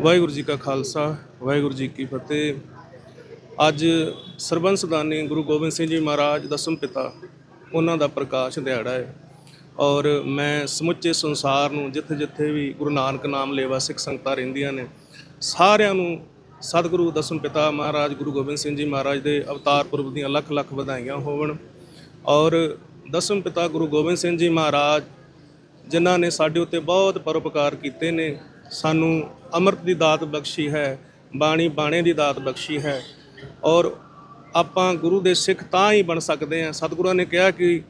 ਵਾਹਿਗੁਰੂ ਜੀ ਕਾ ਖਾਲਸਾ, ਵਾਹਿਗੁਰੂ ਜੀ ਕੀ ਫਤਿਹ। ਅੱਜ ਸਰਬੰਸ ਦਾਨੀ ਗੁਰੂ ਗੋਬਿੰਦ ਸਿੰਘ ਜੀ ਮਹਾਰਾਜ ਦਸਮ ਪਿਤਾ ਉਹਨਾਂ ਦਾ ਪ੍ਰਕਾਸ਼ ਦਿਹਾੜਾ ਹੈ। ਔਰ ਮੈਂ ਸਮੁੱਚੇ ਸੰਸਾਰ ਨੂੰ ਜਿੱਥੇ-ਜਿੱਥੇ ਵੀ ਗੁਰੂ ਨਾਨਕ ਨਾਮ ਲੇਵਾ ਸਿੱਖ ਸੰਗਤਾਂ ਰਹਿੰਦੀਆਂ ਨੇ, ਸਾਰਿਆਂ ਨੂੰ ਸਤਿਗੁਰੂ ਦਸਮ ਪਿਤਾ ਮਹਾਰਾਜ ਗੁਰੂ ਗੋਬਿੰਦ ਸਿੰਘ ਜੀ ਮਹਾਰਾਜ ਦੇ ਅਵਤਾਰ ਪੁਰਬ ਦੀਆਂ ਲੱਖ ਲੱਖ ਵਧਾਈਆਂ ਹੋਵਣ। ਔਰ ਦਸਮ ਪਿਤਾ ਗੁਰੂ ਗੋਬਿੰਦ ਸਿੰਘ ਜੀ ਮਹਾਰਾਜ, ਜਿਨ੍ਹਾਂ ਨੇ ਸਾਡੇ ਉੱਤੇ ਬਹੁਤ ਪਰਉਪਕਾਰ ਕੀਤੇ ਨੇ ਸਾਨੂੰ ਅੰਮ੍ਰਿਤ ਦੀ ਦਾਤ ਬਖਸ਼ੀ ਹੈ, ਬਾਣੀ ਬਾਣੇ ਦੀ ਦਾਤ ਬਖਸ਼ੀ ਹੈ ਔਰ ਆਪਾਂ ਗੁਰੂ ਦੇ ਸਿੱਖ ਤਾਂ ਹੀ ਬਣ ਸਕਦੇ ਹਾਂ। ਸਤਿਗੁਰਾਂ ਨੇ ਕਿਹਾ ਕਿ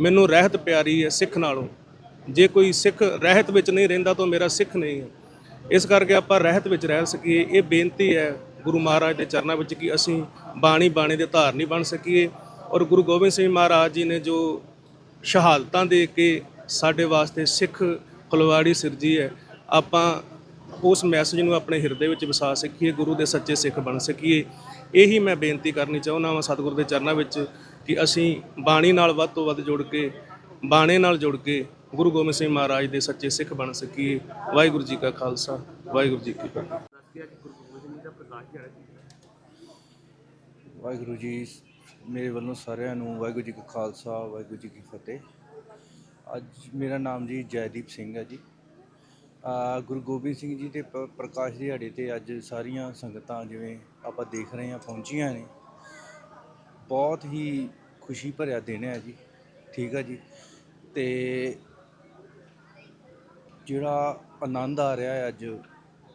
ਮੈਨੂੰ ਰਹਿਤ ਪਿਆਰੀ ਹੈ ਸਿੱਖ ਨਾਲੋਂ। ਜੇ ਕੋਈ ਸਿੱਖ ਰਹਿਤ ਵਿੱਚ ਨਹੀਂ ਰਹਿੰਦਾ ਤਾਂ ਮੇਰਾ ਸਿੱਖ ਨਹੀਂ ਹੈ। ਇਸ ਕਰਕੇ ਆਪਾਂ ਰਹਿਤ ਵਿੱਚ ਰਹਿ ਸਕੀਏ। ਇਹ ਬੇਨਤੀ ਹੈ ਗੁਰੂ ਮਹਾਰਾਜ ਦੇ ਚਰਨਾਂ ਵਿੱਚ ਕਿ ਅਸੀਂ ਬਾਣੀ ਬਾਣੇ ਦੇ ਧਾਰਨੀ ਬਣ ਸਕੀਏ ਔਰ ਗੁਰੂ ਗੋਬਿੰਦ ਸਿੰਘ ਮਹਾਰਾਜ ਜੀ ਨੇ ਜੋ ਸ਼ਹਾਦਤਾਂ ਦੇ ਕੇ ਸਾਡੇ ਵਾਸਤੇ ਸਿੱਖ ਫੁਲਵਾੜੀ ਸਿਰਜੀ ਹੈ ਆਪਾਂ ਉਸ ਮੈਸੇਜ ਨੂੰ ਆਪਣੇ ਹਿਰਦੇ ਵਿੱਚ ਵਸਾ ਸਕੀਏ, ਗੁਰੂ ਦੇ ਸੱਚੇ ਸਿੱਖ ਬਣ ਸਕੀਏ। ਇਹੀ ਮੈਂ ਬੇਨਤੀ ਕਰਨੀ ਚਾਹੁੰਦਾ ਹਾਂ ਸਤਿਗੁਰੂ ਦੇ ਚਰਨਾਂ ਵਿੱਚ ਕਿ ਅਸੀਂ ਬਾਣੀ ਨਾਲ ਵੱਧ ਤੋਂ ਵੱਧ ਜੁੜ ਕੇ, ਬਾਣੇ ਨਾਲ ਜੁੜ ਕੇ ਗੁਰੂ ਗੋਬਿੰਦ ਸਿੰਘ ਮਹਾਰਾਜ ਦੇ ਸੱਚੇ ਸਿੱਖ ਬਣ ਸਕੀਏ। ਵਾਹਿਗੁਰੂ ਜੀ ਕਾ ਖਾਲਸਾ, ਵਾਹਿਗੁਰੂ ਜੀ ਕੀ ਫਤਿਹ। ਵਾਹਿਗੁਰੂ ਜੀ, ਮੇਰੇ ਵੱਲੋਂ ਸਾਰਿਆਂ ਨੂੰ ਵਾਹਿਗੁਰੂ ਜੀ ਕਾ ਖਾਲਸਾ, ਵਾਹਿਗੁਰੂ ਜੀ ਕੀ ਫਤਿਹ। ਅੱਜ ਮੇਰਾ ਨਾਮ ਜੀ ਜੈਦੀਪ ਸਿੰਘ ਹੈ ਜੀ। ਗੁਰੂ ਗੋਬਿੰਦ ਸਿੰਘ ਜੀ ਦੇ ਪ- ਪ੍ਰਕਾਸ਼ ਦਿਹਾੜੇ ਤੇ ਅੱਜ ਸਾਰੀਆਂ ਸੰਗਤਾਂ ਜਿਵੇਂ ਆਪਾਂ ਦੇਖ ਰਹੇ ਹਾਂ, ਪਹੁੰਚੀਆਂ ਨੇ। ਬਹੁਤ ਹੀ ਖੁਸ਼ੀ ਭਰਿਆ ਦਿਨ ਹੈ ਜੀ, ਠੀਕ ਹੈ ਜੀ। ਤੇ ਜਿਹੜਾ ਆਨੰਦ ਆ ਰਿਹਾ ਹੈ ਅੱਜ,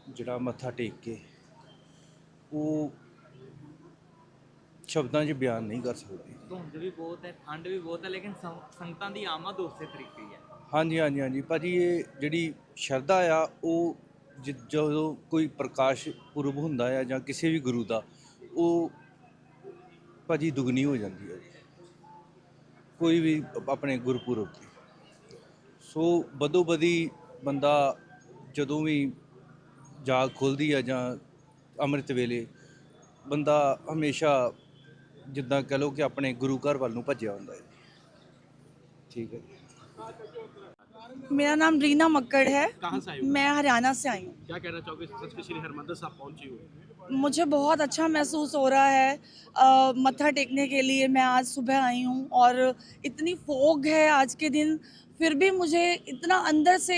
ਜਿਹੜਾ ਮੱਥਾ ਟੇਕ ਕੇ, ਉਹ ਸ਼ਬਦਾਂ 'ਚ ਬਿਆਨ ਨਹੀਂ ਕਰ ਸਕਦੇ। ਧੁੰਦ ਵੀ ਬਹੁਤ ਹੈ ਠੰਡ ਵੀ ਬਹੁਤ ਹੈ ਲੇਕਿਨ ਸੰ- ਸੰਗਤਾਂ ਦੀ ਆਮਦ ਉਸੇ ਤਰੀਕੇ ਹੀ ਹੈ। ਹਾਂਜੀ ਹਾਂਜੀ ਹਾਂਜੀ। ਭਾਜੀ ਇਹ ਜਿਹੜੀ ਸ਼ਰਧਾ ਆ ਉਹ ਜ- ਜਦੋਂ ਕੋਈ ਪ੍ਰਕਾਸ਼ ਪੁਰਬ ਹੁੰਦਾ ਆ ਜਾਂ ਕਿਸੇ ਵੀ ਗੁਰੂ ਦਾ ਉਹ ਭਾਜੀ ਦੁਗਣੀ ਹੋ ਜਾਂਦੀ ਹੈ। ਜੀ ਕੋਈ ਵੀ ਆਪਣੇ ਗੁਰਪੁਰਬ ਤੇ ਸੋ ਬਦੋ ਬਦੀ ਬੰਦਾ ਜਦੋਂ ਵੀ ਜਾਗ ਖੁੱਲਦੀ ਆ ਜਾਂ ਅੰਮ੍ਰਿਤ ਵੇਲੇ ਬੰਦਾ ਹਮੇਸ਼ਾ ਜਿੱਦਾਂ ਕਹ ਲਓ ਕਿ ਆਪਣੇ ਗੁਰੂ ਘਰ ਵੱਲ ਨੂੰ ਭੱਜਿਆ ਹੁੰਦਾ ਹੈ ਠੀਕ ਹੈ ਜੀ मेरा नाम रीना मक्कड़ है कहाँ से आई हो मैं हरियाणा से आई हूँ क्या कहना चाहोगे सच के श्री हरमंदिर साहब पहुंची हो मुझे बहुत अच्छा महसूस हो रहा है अ, मत्था टेकने के लिए मैं आज सुबह आई हूँ और इतनी फोग है आज के दिन फिर भी मुझे इतना अंदर से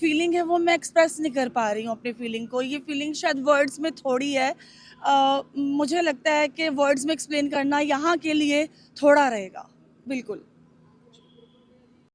फीलिंग है वो मैं एक्सप्रेस नहीं कर पा रही हूँ अपनी फीलिंग को। ये फीलिंग शायद वर्ड्स में थोड़ी है। आ, मुझे लगता है कि वर्ड्स में एक्सप्लेन करना यहाँ के लिए थोड़ा रहेगा। बिल्कुल।